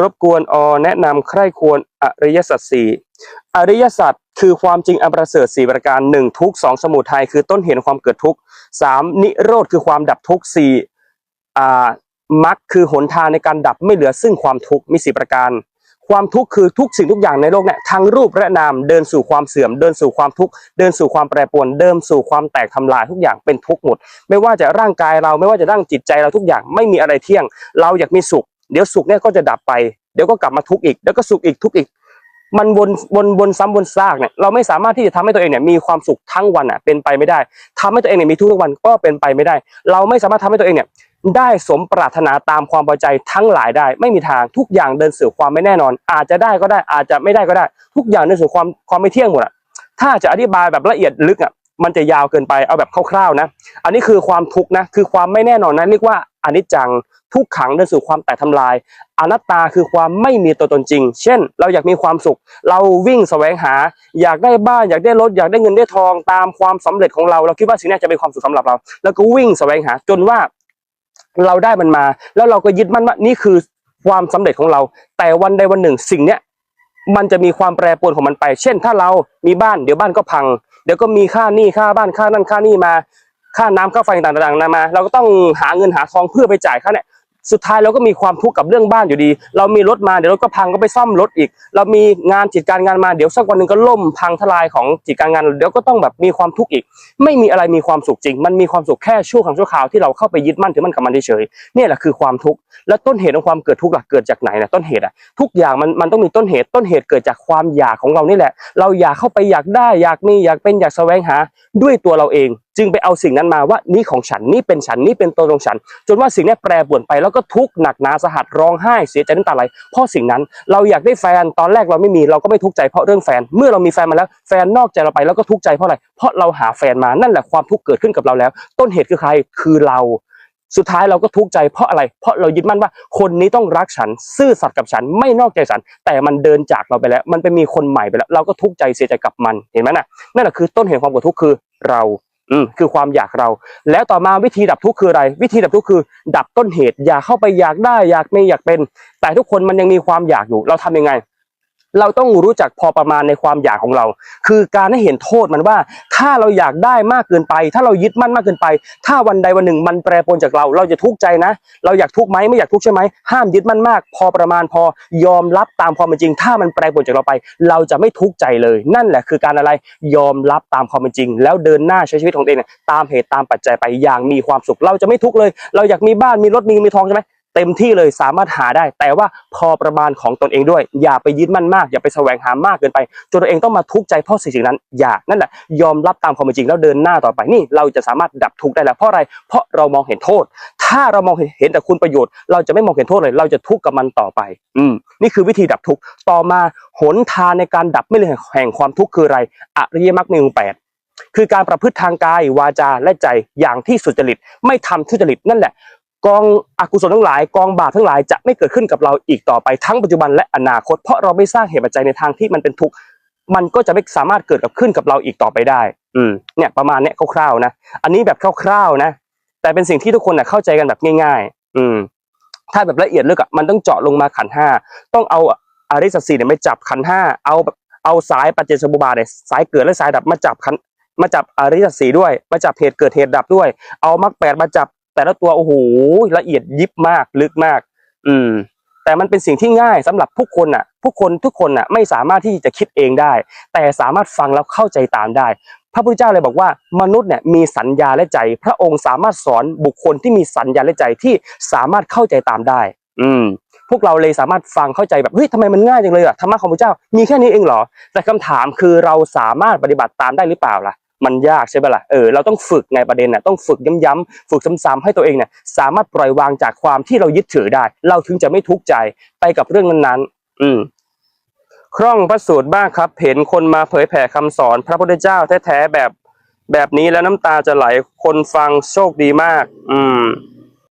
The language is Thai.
รบกวนอแนะนำใคร่ควรอริยสัจสี่อริยสัจคือความจริงอันประเสริฐสี่ประการหนึ่งทุกสองสมุทัยคือต้นเหตุความเกิดทุกข์สามนิโรธคือความดับทุกข์สี่มรรคคือหนทางในการดับไม่เหลือซึ่งความทุกข์มีสี่ประการ ความทุกข์คือทุกสิ่งทุกอย่างในโลกเนี่ยทั้งรูปและนามเดินสู่ความเสื่อม เดินสู่ความทุกข์เดินสู่ความแปรปรวนเดินสู่ความแตกทำลายทุกอย่างเป็นทุกข์หมด ไม่ว่าจะร่างกายเราไม่ว่าจะร่างจิตใจเราทุกอย่างไม่มีอะไรเที่ยง เราอยากมีสุข เดี๋ยวสุขเนี่ยก็จะดับไป เดี๋ยวก็กลับมาทุกข์อีกเดี๋ยวก็สุขอีกทุกข์อีก มันวนวนวนซ้ำวนซากเนี่ยเราไม่สามารถที่จะทำให้ตัวเองเนี่ยมีความสุขทั้งวันอะเป็นไปไม่ได้ทำให้ตัวเองเนี่ยมีทุกข์วันก็เป็นไปไม่ได้ เราไม่สามารถทำให้ตัวเองเนี่ยได้สมปรารถนาตามความพอใจทั้งหลายได้ ไม่มีทางทุกอย่างเดินสู่ความไม่แน่นอน อาจจะได้ก็ได้อาจจะไม่ได้ก็ได้ ทุกอย่างเดินสู่ความความไม่เที่ยงหมดอะถ้าจะอธิบายแบบละเอียดลึกอะ มันจะยาวเกินไปเอาแบบคร่าวๆนะ อันนี้คือความทุกข์นะคือความไม่แน่นอนนะเรียกว่าอนิจจังทุกขังเดินสู่ความแตกทำลาย อนัตตาคือความไม่มีตัวตนจริง เช่น เราอยากมีความสุข เราวิ่งแสวงหา อยากได้บ้านอยากได้รถอยากได้เงินได้ทองตามความสำเร็จของเราเราคิดว่าสิ่งนี้จะเป็นความสุขสำหรับเรา แล้วก็วิ่งแสวงหาจนว่าเราได้มันมา แล้วเราก็ยึดมั่นว่านี่คือความสำเร็จของเรา แต่วันใดวันหนึ่งสิ่งเนี้ยมันจะมีความแปรปรวนของมันไป เช่น ถ้าเรามีบ้านเดี๋ยวบ้านก็พัง เดี๋ยวก็มีค่าหนี้ค่าบ้านค่านั่นค่านี่มา ค่าน้ำค่าไฟต่างๆนามา เราก็ต้องหาเงินหาทองเพื่อไปจ่ายค่าเนี่ย สุดท้ายเราก็มีความทุกข์กับเรื่องบ้านอยู่ดี เรามีรถมาเดี๋ยวรถก็พังก็ไปซ่อมรถอีก เรามีงานจิตการงานมาเดี๋ยวสักวันหนึ่งก็ล่มพังทลายของจิตการงานเดี๋ยวก็ต้องแบบมีความทุกข์อีก ไม่มีอะไรมีความสุขจริง มันมีความสุขแค่ชั่วครั้งชั่วคราวที่เราเข้าไปยึดมั่นถือมั่นกับมันเฉยๆเนี่ยแหละคือความทุกข์และต้นเหตุของความเกิดทุกข์หลักเกิดจากไหนนะต้นเหตุอะทุกอย่างมันมันต้องมีต้นเหตุต้นเหตุเกิดจากความอยากของเรานี่แหละ เราอยากเข้าไปอยากได้อยากมีอยากเป็นอยากแสวงหาด้วยตัวเราเอง จึงไปเอาสิ่งนั้นมาว่านี่ของฉันนี่เป็นฉันนี่เป็นตัวของฉัน จนว่าสิ่งนี้แปรปรวนไปแล้วก็ทุกข์หนักหนาสาหัสร้องไห้เสียใจน้ำตาไหลเพราะสิ่งนั้นเราอยากได้แฟนตอนแรกเราไม่มีเราก็ไม่ทุกข์ใจเพราะเรื่องแฟนเมื่อเรามีแฟนมาแล้วแฟนนอกใจเราไปแล้วก็ทุกข์ใจเพราะอะไรเพราะเราหาแฟนมานั่นแหละความทุกข์เกิดขึ้นกับเราแล้ว ต้นเหตุคือใครคือเราสุดท้ายเราก็ทุกข์ใจเพราะอะไร เพราะเรายึดมั่นว่าคนนี้ต้องรักฉัน ซื่อสัตย์กับฉัน ไม่นอกใจฉัน แต่มันเดินจากเราไปแล้ว มันไปมีคนใหม่ไปแล้ว เราก็ทุกข์ใจเสียใจกับมัน เห็นไหมน่ะ นั่นแหละคือต้นเหตุความปวดทุกข์คือเรา อืมคือความอยากเรา แล้วต่อมาวิธีดับทุกข์คืออะไร วิธีดับทุกข์คือ ดับต้นเหตุอย่าเข้าไปอยากได้อยากไม่อยากเป็น แต่ทุกคนมันยังมีความอยากอยู่ เราทำยังไง เราต้องรู้จักพอประมาณในความอยากของเรา คือการให้เห็นโทษมันว่า ถ้าเราอยากได้มากเกินไป ถ้าเรายึดมั่นมากเกินไป ถ้าวันใดวันหนึ่งมันแปรปรวนจากเรา เราจะทุกข์ใจนะ เราอยากทุกข์ไหมไม่อยากทุกข์ใช่ไหมห้ามยึดมั่นมาก พอประมาณพอยอมรับตามความเป็นจริง ถ้ามันแปรปรวนจากเราไป เราจะไม่ทุกข์ใจเลย นั่นแหละคือการอะไรยอมรับตามความเป็นจริง แล้วเดินหน้าใช้ชีวิตของตัวเองเนี่ยตามเหตุตามปัจจัยไปอย่างมีความสุข เราจะไม่ทุกข์เลย เราอยากมีบ้านมีรถมีเงินมีทองใช่ไหม เต็มที่เลยสามารถหาได้ แต่ว่าพอประมาณของตนเองด้วย อย่าไปยึดมั่นมาก อย่าไปแสวงหามากเกินไปจนตัวเองต้องมาทุกข์ใจเพราะสิ่งนั้น อย่านั่นแหละยอมรับตามความเป็นจริงแล้วเดินหน้าต่อไปนี่ เราจะสามารถดับทุกข์ได้แล้วเพราะอะไร เพราะเรามองเห็นโทษ ถ้าเรามองเห็นแต่คุณประโยชน์ เราจะไม่มองเห็นโทษเลย เราจะทุกข์กับมันต่อไป อืมนี่คือวิธีดับทุกข์ต่อมาหนทางในการดับไม่เลือแห่งความทุกข์คืออะไรอริยมรรคมีองค์แปดคือการประพฤติทางกายวาจาและใจอย่างที่สุจริต ไม่ทำทุจริตนั่นแหละ กองอกุศลทั้งหลายกองบาปทั้งหลายจะไม่เกิดขึ้นกับเราอีกต่อไปทั้งปัจจุบันและอนาคต เพราะเราไม่สร้างเหตุปัจจัยในทางที่มันเป็นทุกข์มันก็จะไม่สามารถเกิดกับขึ้นกับเราอีกต่อไปได้ อืมเนี่ยประมาณเนี้ยคร่าวๆนะอันนี้แบบคร่าวๆนะ แต่เป็นสิ่งที่ทุกคนน่ะเข้าใจกันแบบง่าย ๆ อืมถ้าแบบละเอียดลึกอะมันต้องเจาะลงมาขันห้าต้องเอาอริสัจสี่เนี่ยมาจับขันห้าเอาเอาสายปัจเจกสมุบาทเนี่ยสายเกิดและสายดับมาจับขันมาจับอริสัจสี่ด้วย มาจับเหตุเกิดเหตุดับด้วย เอามรรคแปดมาจับ แต่ละตัวโอ้โหละเอียดยิบมากลึกมาก อืม แต่มันเป็นสิ่งที่ง่ายสำหรับผู้คนน่ะ ผู้คนทุกคนน่ะไม่สามารถที่จะคิดเองได้ แต่สามารถฟังแล้วเข้าใจตามได้ พระพุทธเจ้าเลยบอกว่ามนุษย์เนี่ยมีสัญญาและใจ พระองค์สามารถสอนบุคคลที่มีสัญญาและใจที่สามารถเข้าใจตามได้ อืมพวกเราเลยสามารถฟังเข้าใจแบบเฮ้ยทำไมมันง่ายจังเลยอะธรรมะของพระเจ้ามีแค่นี้เองเหรอ แต่คำถามคือเราสามารถปฏิบัติตามได้หรือเปล่าล่ะ มันยากใช่ไหมล่ะเออเราต้องฝึกไงประเด็นน่ะต้องฝึกย้ำๆฝึกซ้ำๆให้ตัวเองเนี่ยสามารถปล่อยวางจากความที่เรายึดถือได้ เราถึงจะไม่ทุกข์ใจไปกับเรื่องนั้นๆ อืมคร่องพระสูตรบ้างครับ เห็นคนมาเผยแผ่คำสอน พระพุทธเจ้าแท้ๆแบบ แบบนี้แล้วน้ำตาจะไหลคนฟังโชคดีมาก อืม